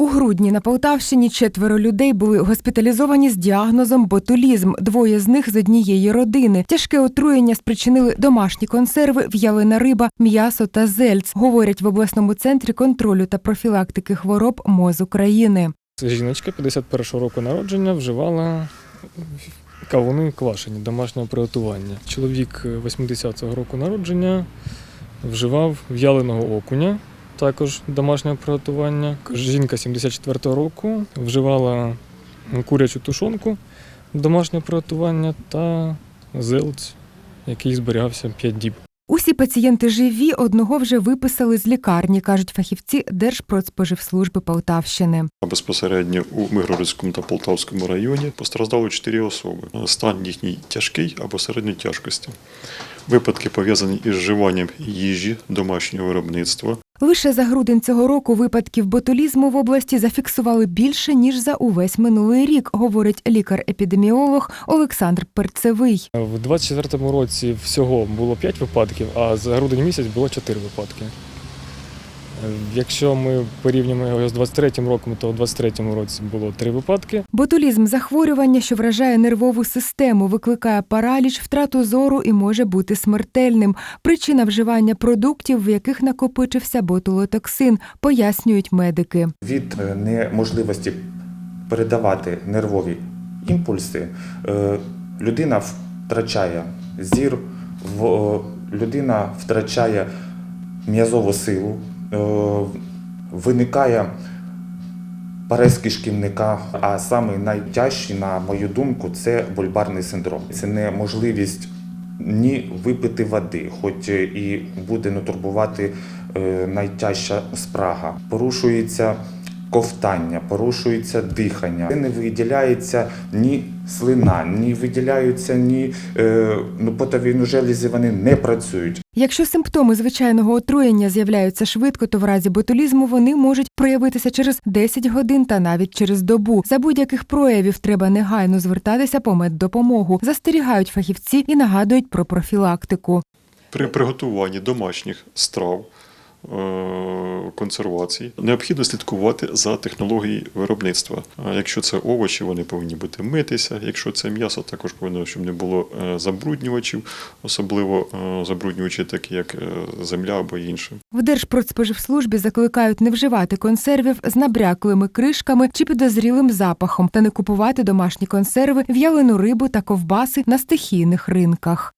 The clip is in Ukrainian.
У грудні на Полтавщині четверо людей були госпіталізовані з діагнозом ботулізм. Двоє з них з однієї родини. Тяжке отруєння спричинили домашні консерви, в'ялена риба, м'ясо та зельц, говорять в обласному центрі контролю та профілактики хвороб МОЗ України. Жіночка 51-го року народження вживала кавуни квашені домашнього приготування. Чоловік 80-го року народження вживав в'яленого окуня, також домашнього приготування. Жінка 74-го року вживала курячу тушонку домашнього приготування та зелць, який зберігався 5 діб. Усі пацієнти живі, одного вже виписали з лікарні, кажуть фахівці Держпродспоживслужби Полтавщини. А безпосередньо у Миргородському та Полтавському районі постраждали чотири особи. Стан їхній тяжкий або середньої тяжкості. Випадки пов'язані із вживанням їжі домашнього виробництва, Лише за грудень цього року випадків ботулізму в області зафіксували більше ніж за увесь минулий рік, говорить лікар-епідеміолог Олександр Перцевий. В 24-му році всього було 5 випадків, а за грудень місяць було 4 випадки. Якщо ми порівнюємо його з 23-м роком, то в 23-му році було 3 випадки. Ботулізм захворювання, що вражає нервову систему, викликає параліч, втрату зору і може бути смертельним. Причина вживання продуктів, в яких накопичився ботулотоксин, пояснюють медики. від е, неможливості передавати нервові імпульси, е, людина втрачає зір, е, людина втрачає м'язову силу, виникає парез кишківника, а саме найтяжчий, на мою думку, це бульбарний синдром. Це неможливість ні випити води, хоч і буде не турбувати е, найтяжча спрага. Порушується ковтання, порушується дихання. Не виділяється ні слина, ні виділяються ні е, ну, потові железі, вони не працюють. Якщо симптоми звичайного отруєння з'являються швидко, то в разі ботулізму вони можуть проявитися через 10 годин та навіть через добу. За будь-яких проявів треба негайно звертатися по меддопомогу. Застерігають фахівці і нагадують про профілактику. При приготуванні домашніх страв, консервації необхідно слідкувати за технологією виробництва. Якщо це овочі, вони повинні бути митися. Якщо це м'ясо, також повинно, щоб не було е, забруднювачів, особливо е, забруднювачі, такі як е, земля або інше. В Держпродспоживслужбі закликають не вживати консервів з набряклими кришками чи підозрілим запахом та не купувати домашні консерви, в'ялену рибу та ковбаси на стихійних ринках.